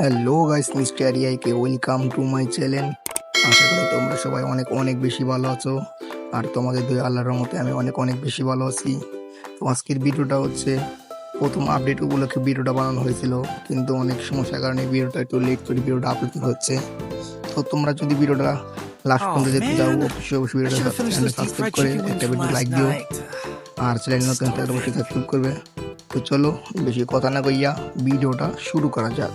Hello guys mister আরিয়াইকে welcome to my channel আশা করি তোমরা সবাই অনেক অনেক বেশি ভালো আছো। আর তোমাদের দুই আল্লাহর মতে আমি অনেক অনেক বেশি ভালো আছি। তো আজকের ভিডিওটা হচ্ছে প্রথম আপডেট উপলক্ষে ভিডিওটা বানানো হয়েছিল। কিন্তু অনেক সমস্যার কারণে ভিডিওটা একটু লেট করে ভিডিওটা আপলোড হচ্ছে। তো তোমরা যদি ভিডিওটা লাস্ট Oh, পর্যন্ত যেতে. চাও অবশ্যই অবশ্যই ভিডিওটা সাবস্ক্রাইব করে একটা ভিডিও লাইক দিও। আর চ্যানেল নতুন থাকলে অবশ্যই সাবস্ক্রাইব করবে। তো চলো বেশি কথা না কইয়া ভিডিওটা শুরু করা যাক।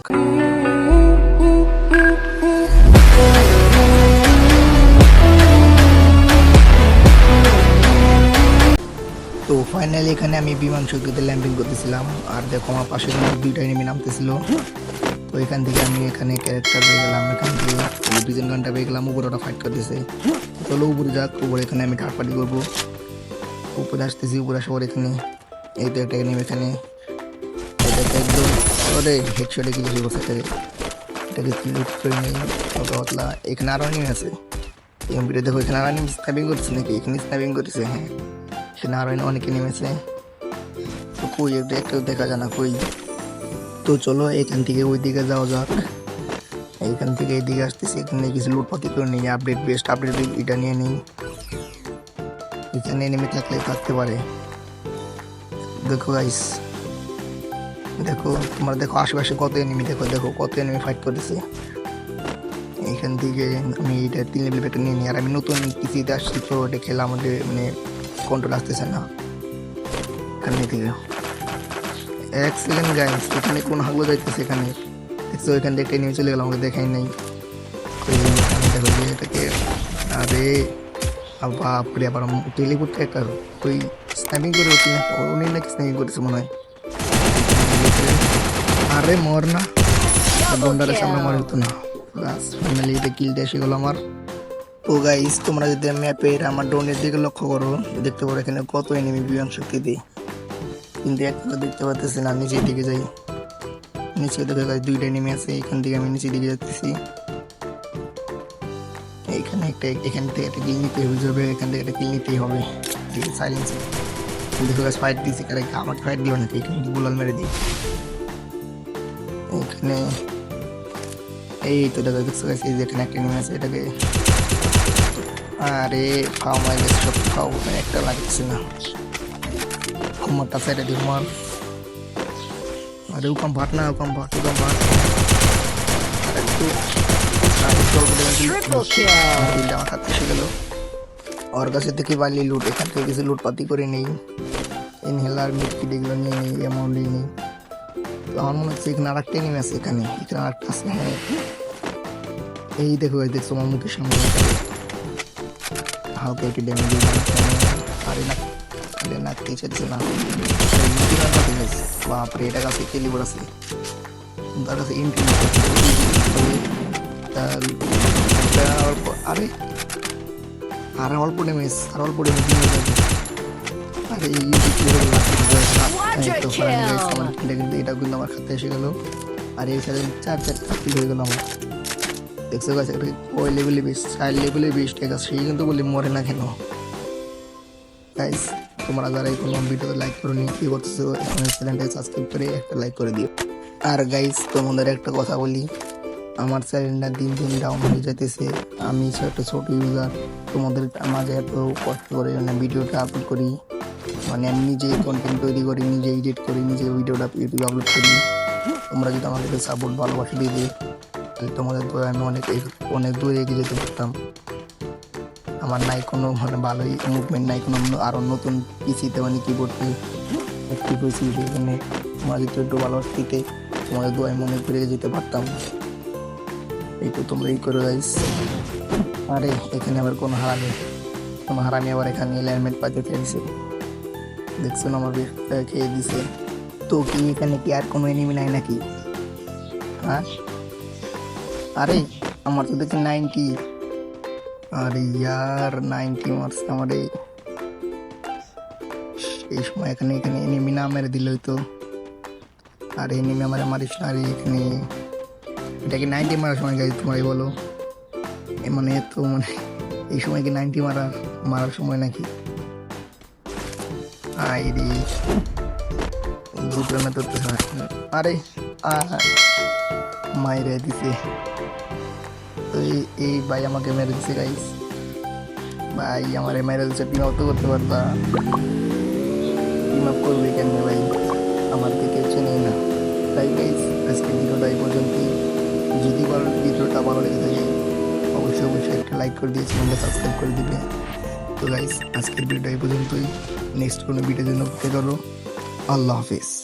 ফাইনালি এখানে আমি বিমান শক্তিতে ল্যাম্পিং করতেছিলাম। আর দেখো, আমার পাশে দুইটা এনিমি নামতেছিল। তো এখান থেকে আমি এখানে ক্যারেক্টার পেয়ে গেলাম এখান থেকে ডিভিজন গানটা পেয়ে গেলাম উপরে ওটা ফাইট করতেছে। চলো উপরে যাক। উপরে এখানে আমি পার্টি করব। উপরে আসতেছি, উপরে আসার এখানে। এই তো একটা এনিমি এখানে। একদম ওরে হেডশটে কিছু বসে এটাকে? লুট করে এখানে আরও এনিমি আছে। এমপিটা দেখো, এখানে আরও এনিমি স্ন্যাপিং করছে নাকি? এখানে স্ন্যাপিং করতেছে হ্যাঁ। এখানে আরও অনেকে নেমেছে। তো কই, একটা দেখা যায় না, কই? তো চলো, এখান থেকে ওই দিকে যাওয়া যাক। এইখান থেকে এইদিকে আসতেছি, এখানে কিছু লুটপাতি করে নিই আপডেট বেস্ট আপডেট এটা নিয়ে নিই। এখানে নেমে থাকলে থাকতে পারে। দেখো গাইস দেখো, তোমরা দেখো, আশেপাশে কত এনিমি দেখো দেখো, কত এনিমি ফাইট করতেছে এখান থেকে আমি এটা তিন লেভেল বেটা নিয়ে নিই। আর আমি নতুন পিসিতে আসছি, তো এটা খেলা আমাদের মানে কন্ট্রোল আসতেছে না। এখান থেকে এক সেকেন্ড গাইস এখানে কোন হাগলো যাইতেছে এখানে। দেখছ এখান থেকে একটা এনিমি চলে গেল আমাকে দেখাই নাই। দেখো যে এটাকে আরে বাপরে আবার টেলিপুট একটা ওই স্ন্যাপিং করে হচ্ছে উনি নাকি স্ন্যাপিং করেছে মনে হয়। আরে মর না। বন্ডারের সামনে মরে হতো না। বাস ফাইনালি এটা কিলটা এসে গেলো আমার। তো গাইস তোমরা যদি ম্যাপের আমার ড্রোনের দিকে লক্ষ্য করো, দেখতে পারো এখানে কত এনিমি বিমান শক্তি দিই কিন্তু একটা দেখতে পাচ্তেছি না, নিচের দিকে যাই। নিচে দেখে গাছ দুইটা এনিমি আছে, এখান থেকে আমি নিচের দিকে যাচ্ছি এখানে একটা, এখান থেকে একটা কিল নিতে হবে এখান থেকে একটা কিল নিতেই হবে। ঠিক আছে সাইলেন্স দেখো গাছ ফাইট দিয়েছি কারে আমাকে ফাইট দিও নাকি? এখানে গুলাল মেরে দিই। এখানে এই তো দেখো, দেখছ গাছ এই যে এখানে একটা নেমে আছে, এটাকে আরে খাও মাই গেছে সব একটা লাগছে না। কুমারটা সাইডে দিই কুমার আরে উকাম ভাট না উকাম ভাট উকাম ভাট। আমার হাতে এসে গেল। ওর কাছে থেকে বালি লুট এখান থেকে কিছু লুটপাতি করে নেই। ইনহেলার মিটকিট এগুলো নিয়ে নেই অ্যামাউন্ট নিয়ে নেই। আমার মনে হচ্ছে এখানে আর একটা নেমে আছে এখানে। এখানে আর একটা আছে হ্যাঁ। এই দেখো এই দেখছ আমার মুখের সামনে। হালকা একটু ড্যামেজ আরে না। এটা না চাচ্ছে না বাপরে, এটা কাছে কেলিবার আছে? তার কাছে অল্প, আরে আরে অল্প ড্যামেজ, আর অল্প ড্যামেজ আরে তো আমার এটা কিন্তু আমার খাতে এসে গেল। আর এই সাথে চার চারটা কিল হয়ে গেল আমার। দেখছ গাছ একটা ওই লেভেলে বেশ চার লেভেলে ঠিক আছে। সেই কিন্তু বলি মরে না কেন? গাইস তোমরা যারা এই কোনো লাইক করে নি কি করতেছো? এখন চ্যানেলটা সাবস্ক্রাইব করে একটা লাইক করে দিও। আর গাইস তোমাদের একটা কথা বলি। আমার চ্যানেলটা দিন দিন ডাউন হয়ে যাইতেছে। আমি একটা ছোট ইউজার তোমাদের মাঝে এত কষ্ট করে মানে ভিডিওটা আপলোড করি। মানে আমি নিজে কন্টেন্ট তৈরি করি, নিজে এডিট করি, নিজে ভিডিওটা ইউটিউবে আপলোড করি। তোমরা যদি আমাদেরকে সাপোর্ট ভালোবাসা দিয়ে দিই তোমাদের দ্বারা আমি অনেক অনেক দূরে এগিয়ে যেতে পারতাম। আমার নাই কোনো মানে ভালোই মুভমেন্ট নাই কোনো আরও নতুন পিসিতে মানে কিবোর্ডে অ্যাক্টিভ হয়েছি সেখানে তোমার যদি একটু ভালোবাসা দিতে তোমাদের দোয়ায় মনে করে যেতে পারতাম। এই তো তোমরা এই করে গাইস আরে, এখানে আবার কোনো হারামি কোনো হারামি আবার এখানে এলাইনমেন্ট পাতে চাইছে। দেখছ না বেশটা খেয়ে দিছে। তো কি এখানে কি আর কোনো এনিমি নাই নাকি? হ্যাঁ? আরে, আমার তো দেখছি নাইনটি। আরে ইয়ার, নাইনটি মারছে আমার। এই সময় এখানে এখানে এনিমি না মেরে দিল তো আর এনিমি আমার মারিস না আর এখানে। এটা কি নাইনটি মারার সময় গাইজ তোমারই বলো? মানে এত মানে এই সময় কি নাইনটি মারা, মারার সময় নাকি? আইডি দুটো না তো আরে আ মায়ের দিছে। তো এই- ভাই আমাকে মেরে দিছে গাইস ভাই, আমার মেরে দিছে টিম তো করতে পারতা টিম আপ করবে কেন ভাই? আমার থেকে চেনেই না। তাই গাইস আজকে ভিডিওটা এই পর্যন্তই। যদি ভালো ভিডিওটা, ভালো লেগে থাকে, অবশ্যই অবশ্যই একটা লাইক করে দিয়ে চ্যানেলটা সাবস্ক্রাইব করে দিবে। তো গাইস আজকের ভিডিওটা এই পর্যন্তই। নেক্সট কোনো ভিডিওর জন্য করো আল্লাহ হাফিজ।